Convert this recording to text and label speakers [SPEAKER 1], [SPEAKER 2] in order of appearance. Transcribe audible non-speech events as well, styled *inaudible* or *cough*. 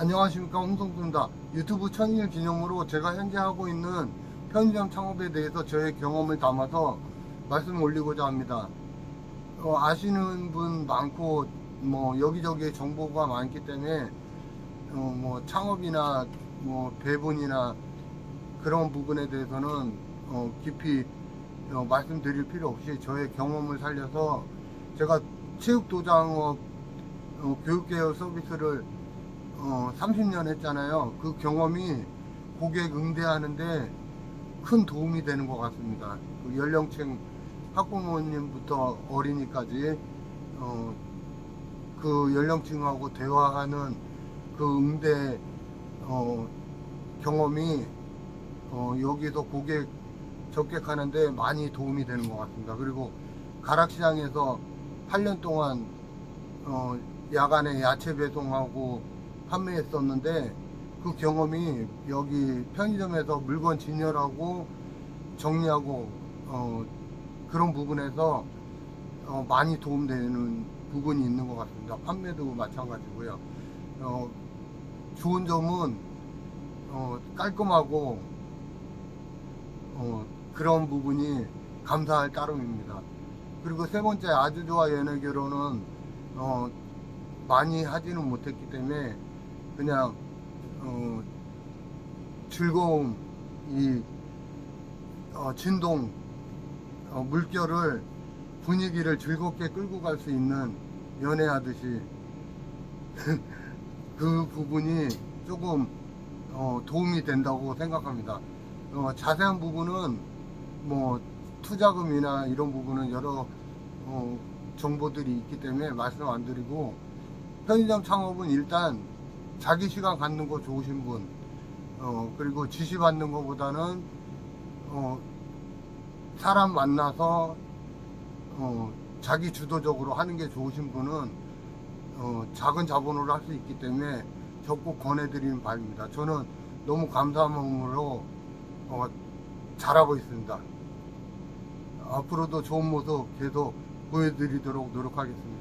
[SPEAKER 1] 안녕하십니까 홍성수입니다. 유튜브 천일 기념으로 제가 현재 하고 있는 편의점 창업에 대해서 저의 경험을 담아서 말씀을 올리고자 합니다. 어, 아시는 분 많고 뭐 여기저기 정보가 많기 때문에 어, 뭐 창업이나 뭐 배분이나 그런 부분에 대해서는 어, 깊이 어, 말씀드릴 필요 없이 저의 경험을 살려서 제가 체육도장업 어, 교육계열 서비스를 어, 30년 했잖아요. 그 경험이 고객 응대하는데 큰 도움이 되는 것 같습니다. 그 연령층 학부모님부터 어린이까지 어, 그 연령층하고 대화하는 그 응대 어, 경험이 어, 여기서 고객 접객하는데 많이 도움이 되는 것 같습니다. 그리고 가락시장에서 8년 동안 어, 야간에 야채 배송하고 판매했었는데 그 경험이 여기 편의점에서 물건 진열하고 정리하고 어, 그런 부분에서 어, 많이 도움되는 부분이 있는 것 같습니다. 판매도 마찬가지고요. 어, 좋은 점은 어, 깔끔하고 어, 그런 부분이 감사할 따름입니다. 그리고 세 번째 아주 좋아 결혼은 어, 많이 하지는 못했기 때문에 그냥 어, 즐거움 이 어, 진동 어, 물결을 분위기를 즐겁게 끌고 갈 수 있는 연애하듯이 *laughs* 그 부분이 조금 어, 도움이 된다고 생각합니다. 어, 자세한 부분은 뭐 투자금이나 이런 부분은 여러 어, 정보들이 있기 때문에 말씀 안 드리고 편의점 창업은 일단 자기 시간 갖는 거 좋으신 분 어, 그리고 지시 받는 것보다는 어, 사람 만나서 어, 자기 주도적으로 하는 게 좋으신 분은 어, 작은 자본으로 할 수 있기 때문에 적극 권해드리는 바입니다. 저는 너무 감사한 마음으로 어, 잘하고 있습니다. 앞으로도 좋은 모습 계속 보여드리도록 노력하겠습니다.